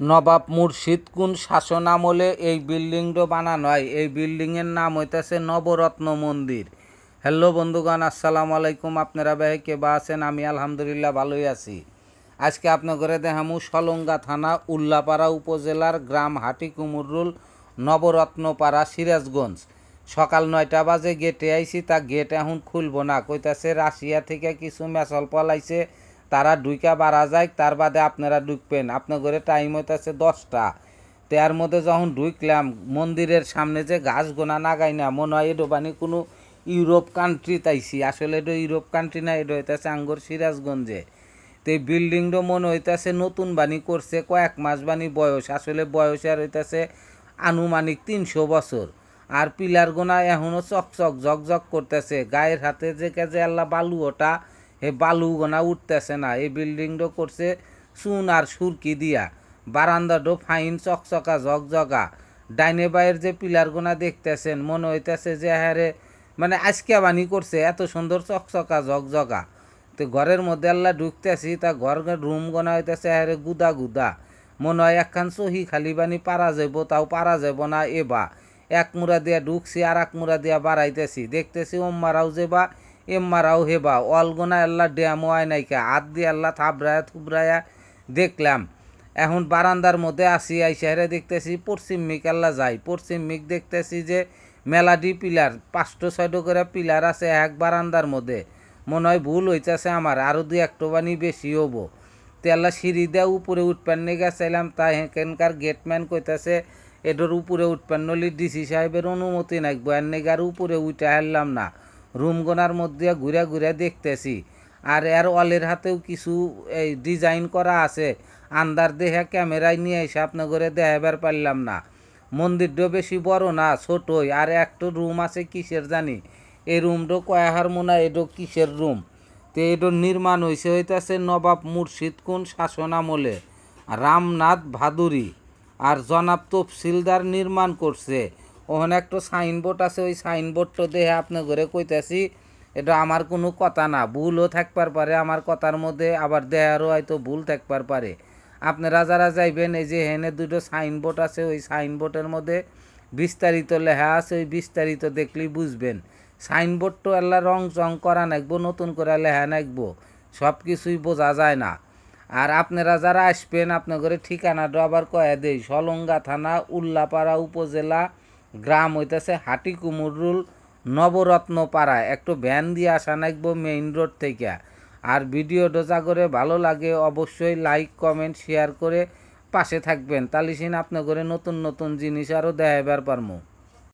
নবাব মুর্শিদ কুন শাসন আমলে এই বিল্ডিংটা বানানো হয় এই বিল্ডিংয়ের নাম হইতেছে নবরত্ন মন্দির। হ্যালো বন্ধুগণ, আসসালামু আলাইকুম। আপনারা ভাই, কে বা আছেন? আমি আলহামদুলিল্লাহ ভালোই আছি। আজকে আপনাদের দেখামু সলঙ্গা থানা, উল্লাপাড়া উপজেলার গ্রাম হাটিকুমুরুল নবরত্নপাড়া, সিরাজগঞ্জ। সকাল নয়টা বাজে, গেটে আইছি, তা গেট এখন খুলবো না। কইতাছে রাশিয়া থেকে কিছু মেসল পলাইছে। তারা ডুইকা বাড়া যায়, তার বাদে আপনারা ঢুকবেন। আপনার ঘরে টাইম হইতাছে দশটা। তার মধ্যে যখন ঢুকলাম মন্দিরের সামনে যে গাছ গোনা নাগাই না, মনে হয় এডো বানি কোনো ইউরোপ কান্ট্রি তাইছি। আসলে এটা ইউরোপ কান্ট্রি না এটা হইতাছে আঙ্গুর সিরাজগঞ্জে। তো এই বিল্ডিংটা মনে হইতাছে নতুন বাণী করছে, কয়েক মাস বাণী বয়স। আসলে বয়স আর হইতাছে আনুমানিক তিনশো বছর। আর পিলার গোনা এখনও চকচক, ঝকঝক করতেছে। গায়ের হাতে যে কাজে আল্লাহ বালু ওটা এই বালু গোনা উঠতেছে না, এই বিল্ডিংটা করছে চুন আর সুরকি দিয়া। বারান্দাটো ফাইন চকচকা ঝকঝকা। ডাইনে বাইয়ের যে পিলার গোনা দেখতেছেন, মনে হইতেছে যে হ্যারে মানে আজকে বানি করছে, এত সুন্দর চকচকা ঝকঝকা। তো ঘরের মধ্যে আল্লাহ ঢুকতেছি, তা ঘর রুম গোনা হইতেছে হ্যারে গুদা গুদা। মনে হয় একখান সহি খালি বানি পারা যাব তাও পারা যাব না এবা এক মুড়া দিয়া ঢুকছি আর এক মুড়া দিয়া বাড়াইতেছি। দেখতেছি ওম্মারাও যে বা এম্মারাও হেবা অলগোনা আল্লাহ ড্যামও আয় নাইকা হাত দিয়ে আল্লাহ থাবড়ায়া থুবড়ায়া দেখলাম। এখন বারান্দার মধ্যে আসি, আইসা হেরে দেখতেছি পশ্চিম মিক আল্লাহ যাই। পশ্চিম মিক দেখতেছি যে মেলাডি পিলার, পাঁচটো ছয়টো করে পিলার আছে এক বারান্দার মধ্যে। মনে হয় ভুল হইতেছে আমার আরও দুই একটো বানি বেশি হব তেলা সিঁড়ি দেওয়া উপরে উঠপান নিয়ে গেছিলাম তাই হেনকার গেটম্যান কইতাছে এটার উপরে উঠপান নলি ডিসি সাহেবের অনুমতি নাকবো এর নেগার উপরে উঠে হারলাম না। রুম গোনার মধ্যে ঘুরে ঘুরে দেখতেছি। আর এর ওয়ালের হাতেও কিছু, এই ডিজাইন করা আছে। আন্দার দেহে ক্যামেরায় নিয়ে এসে আপনার ঘরে দেখাবার পারলাম না। মন্দিরটাও বেশি বড় না, ছোটই। আর একটা রুম আছে কিসের জানি? এই রুমটা কয়াহার মোনা এটো কিসের রুম? তো এটার নির্মাণ হয়েছে হইতেছে নবাব মুর্শিদ কুন শাসন আমলে। রামনাথ ভাদুরী। আর জনাব তফসিলদার নির্মাণ করছে। ওখানে একটা সাইনবোর্ড আছে, ওই সাইনবোর্ডটা দেখে আপনার ঘরে কইতাছি, এটা আমার কোনো কথা না, ভুলও থাকবার পারে, আমার কথার মধ্যে আবার দেহারও হয়তো ভুল থাকবার পারে। আপনারা যারা যাইবেন, এই যে হেনে দুটো সাইনবোর্ড আছে, ওই সাইনবোর্ডের মধ্যে বিস্তারিত লেখা আছে, ওই বিস্তারিত দেখলেই বুঝবেন। সাইনবোর্ডটা আল্লাহ রং চং করা নাকবো নতুন করে লেখা নাকবো সব কিছুই বোঝা যায় না। আর আপনারা যারা আসবেন আপনার ঘরে ঠিকানাটা আবার কয়ে দেই, সলঙ্গা থানা, উল্লাপাড়া উপজেলা গ্রাম হইতেছে হাটি কুমুরুল নবরত্ন পাড়া একটু ভ্যান দিয়ে আসা নাকবো মেইন রোড থেকে আর ভিডিও ডোজা করে ভালো লাগে অবশ্যই লাইক কমেন্ট শেয়ার করে পাশে থাকবেন। তালিসিন সিন আপনার ঘরে নতুন নতুন জিনিস আরও দেখাবার পারমু।